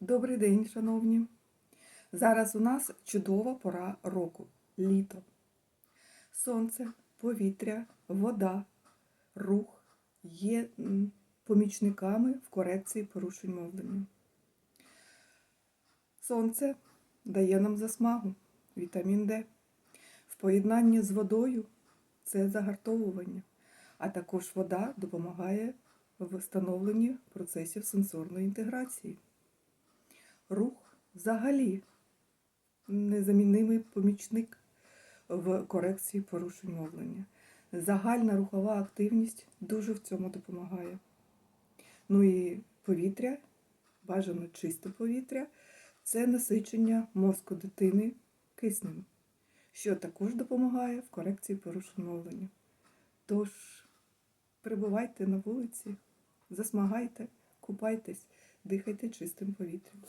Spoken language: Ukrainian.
Добрий день, шановні. Зараз у нас чудова пора року літо. Сонце, повітря, вода, рух є помічниками в корекції порушень мовлення. Сонце дає нам засмагу, вітамін Д. В поєднанні з водою це загартовування, а також вода допомагає в встановленні процесів сенсорної інтеграції. Рух взагалі незамінний помічник в корекції порушень мовлення. Загальна рухова активність дуже в цьому допомагає. Ну і повітря, бажано чисте повітря, це насичення мозку дитини киснем, що також допомагає в корекції порушень мовлення. Тож перебувайте на вулиці, засмагайте, купайтесь, дихайте чистим повітрям.